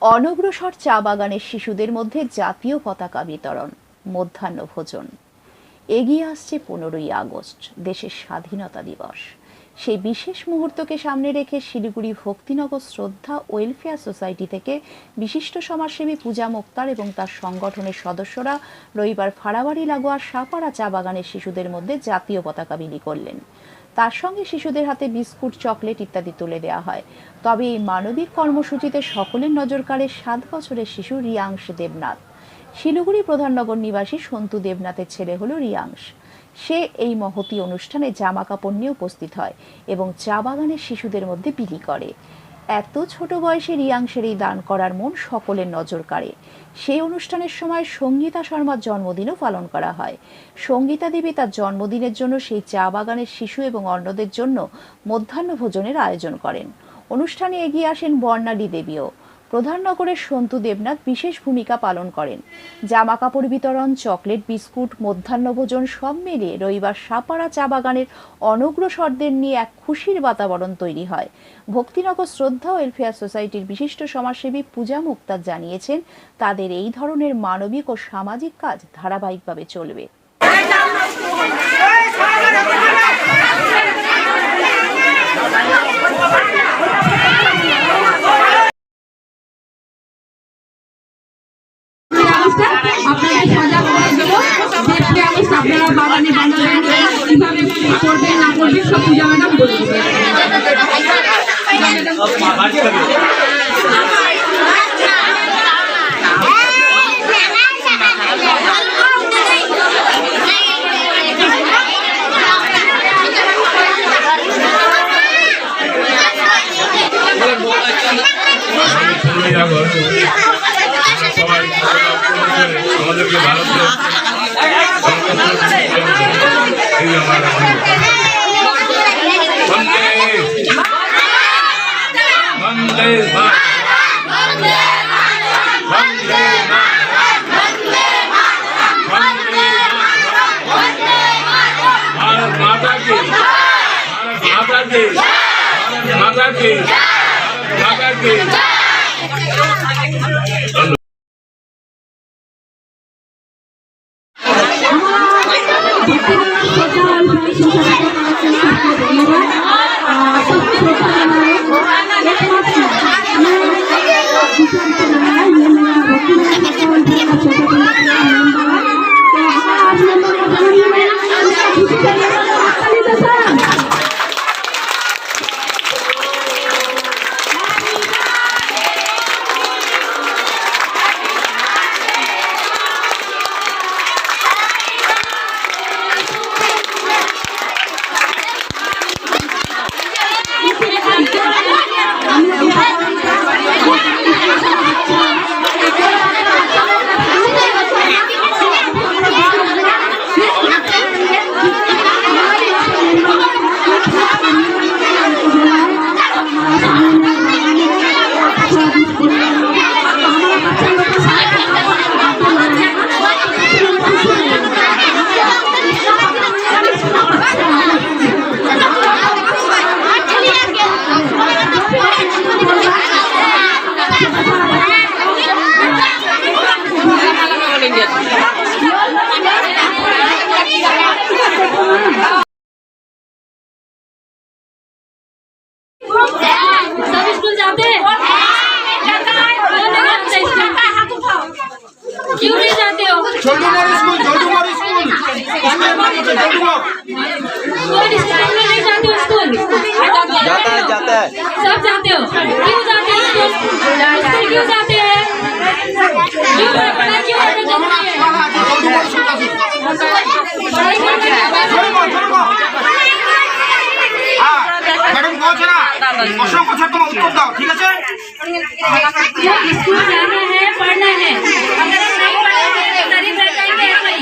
অনগ্রসর চা বাগানের শিশুদের মধ্যে জাতীয় পতাকা বিতরণ, মধ্যাহ্ন ভোজন। এগিয়ে আসছে পনেরোই আগস্ট, দেশের স্বাধীনতা দিবস। সেই বিশেষ মুহূর্তকে সামনে রেখে শিলিগুড়ি ভক্তিনগর শ্রদ্ধা ওয়েলফেয়ার সোসাইটি থেকে বিশিষ্ট সমাজসেবী পূজা মুক্তার এবং তার সংগঠনের সদস্যরা রবিবার ফাড়াবাড়ি লাগোয়া সাপাড়া চা বাগানের শিশুদের মধ্যে জাতীয় পতাকা বিলি করলেন। তার সঙ্গে শিশুদের হাতে বিস্কুট, চকলেট ইত্যাদি তুলে দেওয়া হয়। তবে এই মানবিক কর্মসূচিতে সকলের নজর কাড়ে সাত বছরের শিশু রিয়াংশ দেবনাথ। শিলিগুড়ি প্রধাননগর নিবাসী সন্তু দেবনাথের ছেলে হল রিয়াংশ। সে এই মহতি অনুষ্ঠানে জামা কাপড় নিয়ে উপস্থিত হয় এবং চা বাগানের শিশুদের মধ্যে বিলি করে। এত ছোট বয়সে রিয়াংশের এই দান করার মন সকলের নজর কাড়ে। সেই অনুষ্ঠানের সময় সঙ্গীতা শর্মার জন্মদিনও পালন করা হয়। সঙ্গীতা দেবী তার জন্মদিনের জন্য সেই চা বাগানের শিশু এবং অন্যদের জন্য মধ্যাহ্ন ভোজনের আয়োজন করেন। অনুষ্ঠানে এগিয়ে আসেন বর্ণালী দেবীও। প্রধাননগরের সন্তু দেবনাথ বিশেষ ভূমিকা পালন করেন। জামা কাপড় বিতরণ, চকলেট, বিস্কুট মধ্যাহ্নভোজন সব মিলিয়ে রবিবার সাপাড়া চা বাগানের অনগ্রসরদের নিয়ে এক খুশির বাতাবরণ তৈরি হয়। ভক্তিনগর শ্রদ্ধা ওয়েলফেয়ার সোসাইটির বিশিষ্ট সমাজসেবী পূজা মুক্তার জানিয়েছেন, তাদের এই ধরনের মানবিক ও সামাজিক কাজ ধারাবাহিকভাবে চলবে। माता की माता की जाते हो स्कूल जाता है जाता है सब जाते हो क्यों जाते हो स्कूल स्कूल क्यों जाते हैं क्यों पढ़ाई क्यों करना जरूरी है छोटूमर स्कूल আছে पढ़ाई क्यों करना छोटूमर छोटूमर হ্যাঁ ম্যাডাম বলছে না অসংখ্য ছাত্র উত্তর দাও ঠিক আছে स्कूल जाना है पढ़ना है अगर हम नहीं पढ़ेंगे तो गरीब रह जाएंगे ऐसे ही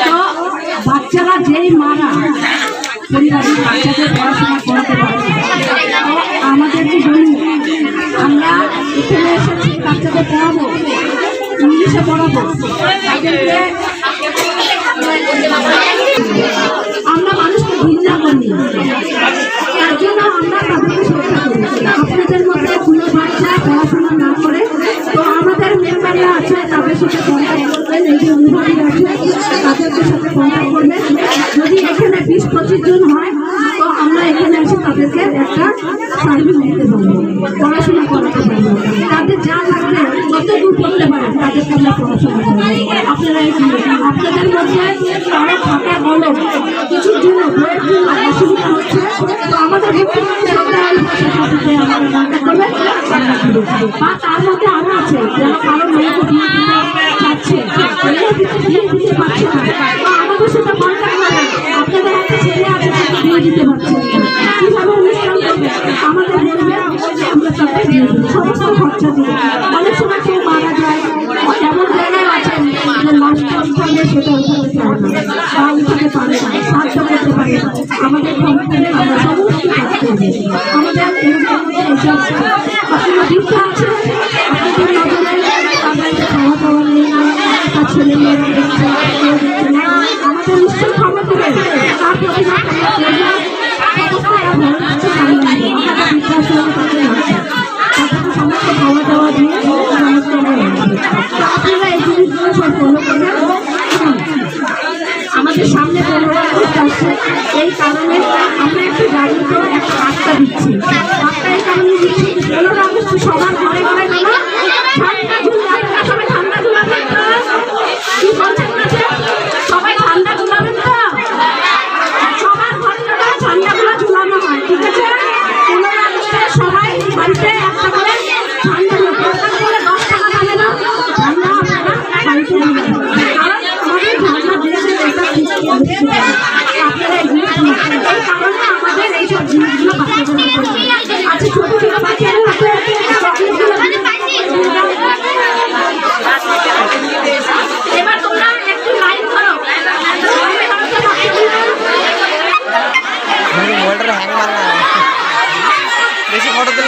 তো বাচ্চারা যেই মারা, পরিবারের বাচ্চাদের পড়াশোনা করতে পারছে আমাদের যে বলি আমরা এখানে এসেছি, বাচ্চাদের পড়াবো, ইংলিশে পড়াবো। তাদেরকে কন্ট্যাক্ট করবেন যদি এখানে বিশ, পঁচিশ জন হয়, তো আমরা এখানে এসে তাদেরকে একটা সার্ভিস দিতে পারব, পড়াশোনা করাতে পারব। তাদের যা লাগবে, কত দূর করতে পারে, তাদেরকে আমরা পড়াশোনা করব। আপনারা আপনাদের মধ্যে কারও খাতা বলো কিছুর জন্য অসুবিধা হচ্ছে, তো আমাদের বা তার মধ্যে আরও আছে, যারা কারও অনেক সময় কেউ মারা যায়, এমন জায়গায় আছেন যে লাস্ট অনুষ্ঠানে সেটা উঠাতে চায় না, বা পারে না, সাহায্য করতে পারে আমাদের কোম্পানি আমরা সমস্ত কাজ করব আমাদের এইসব আছে। আপনাদের নজরে তাদের খাওয়া দাওয়া নেই না তার ছেলে মেয়েরা দেখছে। আমাদের সামনে পনেরো এই কারণে আমরা একটা জাগরুক একটা বার্তা দিচ্ছি।